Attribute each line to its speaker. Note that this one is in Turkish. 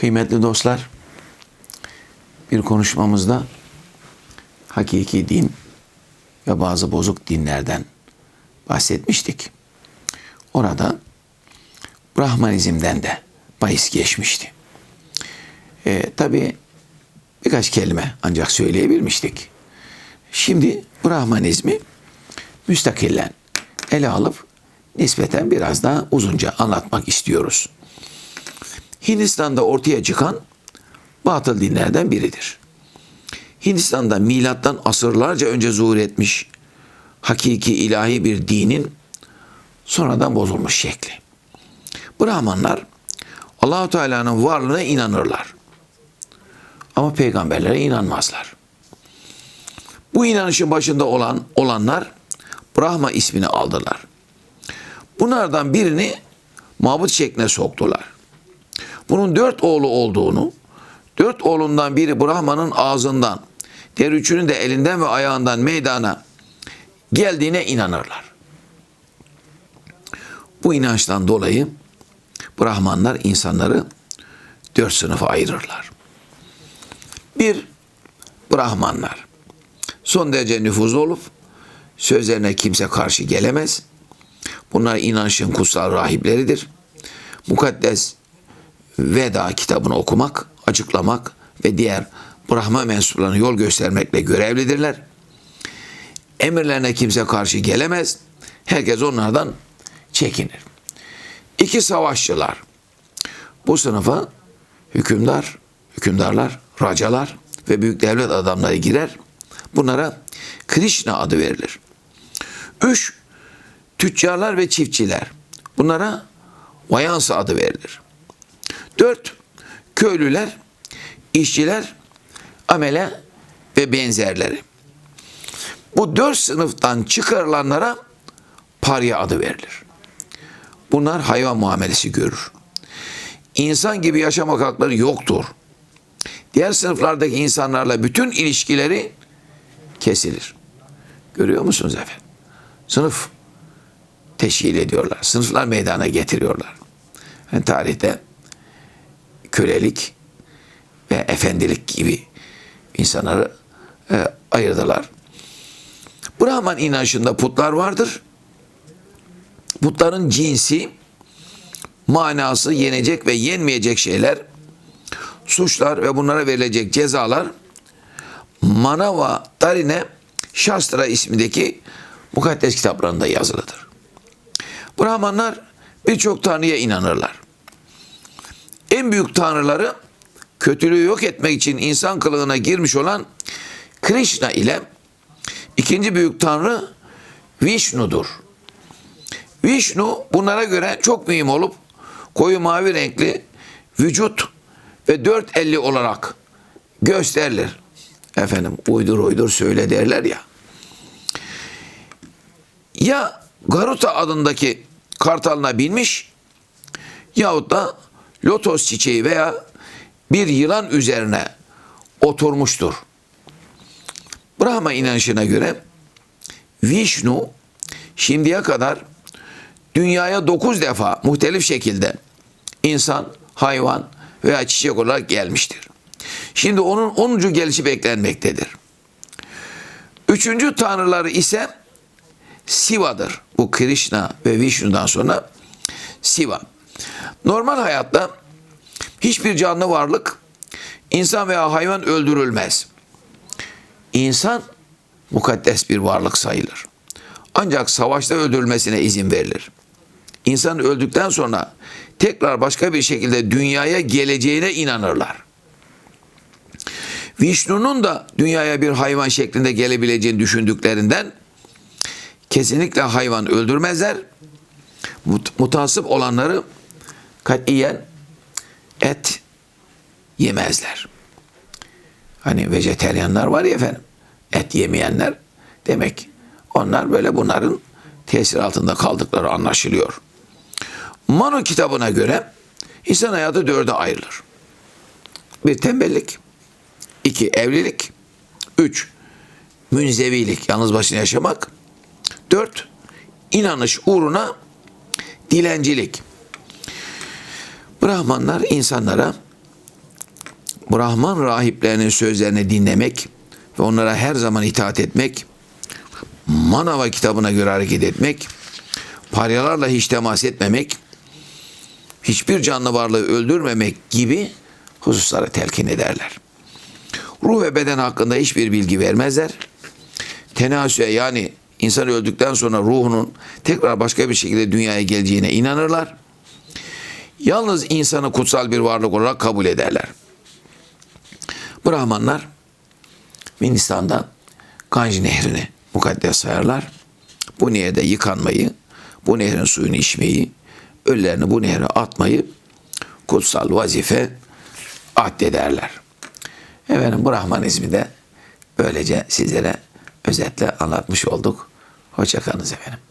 Speaker 1: Kıymetli dostlar, bir konuşmamızda hakiki din ve bazı bozuk dinlerden bahsetmiştik. Orada Brahmanizm'den de bahis geçmişti. E, Tabi birkaç kelime ancak söyleyebilmiştik. Şimdi Brahmanizmi müstakillen ele alıp nispeten biraz daha uzunca anlatmak istiyoruz. Hindistan'da ortaya çıkan batıl dinlerden biridir. Hindistan'da milattan asırlarca önce zuhur etmiş hakiki ilahi bir dinin sonradan bozulmuş şekli. Brahmanlar Allahu Teala'nın varlığına inanırlar. Ama peygamberlere inanmazlar. Bu inanışın başında olan olanlar Brahma ismini aldılar. Bunlardan birini mabut şekline soktular. Bunun dört oğlu olduğunu, dört oğlundan biri Brahman'ın ağzından, diğer üçünün de elinden ve ayağından meydana geldiğine inanırlar. Bu inançtan dolayı Brahmanlar insanları dört sınıfa ayırırlar. Bir, Brahmanlar. Son derece nüfuzlu olup sözlerine kimse karşı gelemez. Bunlar inançın kutsal rahipleridir. Mukaddes Veda kitabını okumak, açıklamak ve diğer Brahma mensuplarına yol göstermekle görevlidirler. Emirlerine kimse karşı gelemez. Herkes onlardan çekinir. İki savaşçılar. Bu sınıfa hükümdar, hükümdarlar, racalar ve büyük devlet adamları girer. Bunlara Krishna adı verilir. Üç, tüccarlar ve çiftçiler. Bunlara Vayansa adı verilir. Dört, köylüler, işçiler, amele ve benzerleri. Bu dört sınıftan çıkarılanlara parya adı verilir. Bunlar hayvan muamelesi görür. İnsan gibi yaşamak hakları yoktur. Diğer sınıflardaki insanlarla bütün ilişkileri kesilir. Görüyor musunuz efendim? Sınıf teşkil ediyorlar. Sınıflar meydana getiriyorlar. Yani tarihte kölelik ve efendilik gibi insanları e, ayırdılar. Brahman inançında putlar vardır. Putların cinsi, manası, yenecek ve yenmeyecek şeyler, suçlar ve bunlara verilecek cezalar Manava Darine Shastra ismindeki mukaddes kitaplarında yazılıdır. Brahmanlar birçok tanrıya inanırlar. En büyük tanrıları kötülüğü yok etmek için insan kılığına girmiş olan Krishna ile ikinci büyük tanrı Vishnu'dur. Vishnu bunlara göre çok mühim olup koyu mavi renkli vücut ve dört elli olarak gösterilir. Efendim uydur uydur söyle derler ya. Ya Garuta adındaki kartalına binmiş yahut da lotos çiçeği veya bir yılan üzerine oturmuştur. Brahma inanışına göre Vishnu şimdiye kadar dünyaya dokuz defa muhtelif şekilde insan, hayvan veya çiçek olarak gelmiştir. Şimdi onun onuncu gelişi beklenmektedir. Üçüncü tanrıları ise Siva'dır. Bu Krishna ve Vishnu'dan sonra Siva. Normal hayatta hiçbir canlı varlık insan veya hayvan öldürülmez. İnsan mukaddes bir varlık sayılır. Ancak savaşta öldürülmesine izin verilir. İnsan öldükten sonra tekrar başka bir şekilde dünyaya geleceğine inanırlar. Vishnu'nun da dünyaya bir hayvan şeklinde gelebileceğini düşündüklerinden kesinlikle hayvan öldürmezler. Mut, mutasip olanları katiyen et yemezler. Hani vejeteryanlar var ya efendim. Et yemeyenler demek onlar böyle bunların tesir altında kaldıkları anlaşılıyor. Manu kitabına göre insan hayatı dörde ayrılır. Bir tembellik, iki evlilik, üç münzevilik, yalnız başına yaşamak, dört inanış uğruna dilencilik. Brahmanlar insanlara Brahman rahiplerinin sözlerini dinlemek ve onlara her zaman itaat etmek, Manava kitabına göre hareket etmek, paryalarla hiç temas etmemek, hiçbir canlı varlığı öldürmemek gibi hususları telkin ederler. Ruh ve beden hakkında hiçbir bilgi vermezler. Tenasüye yani insan öldükten sonra ruhunun tekrar başka bir şekilde dünyaya geleceğine inanırlar. Yalnız insanı kutsal bir varlık olarak kabul ederler. Brahmanlar Hindistan'da Ganj Nehri'ni mukaddes sayarlar. Bu nehirde yıkanmayı, bu nehrin suyunu içmeyi, ölülerini bu nehre atmayı kutsal vazife addederler. Efendim Brahmanizmi de böylece sizlere özetle anlatmış olduk. Hoşçakalınız efendim.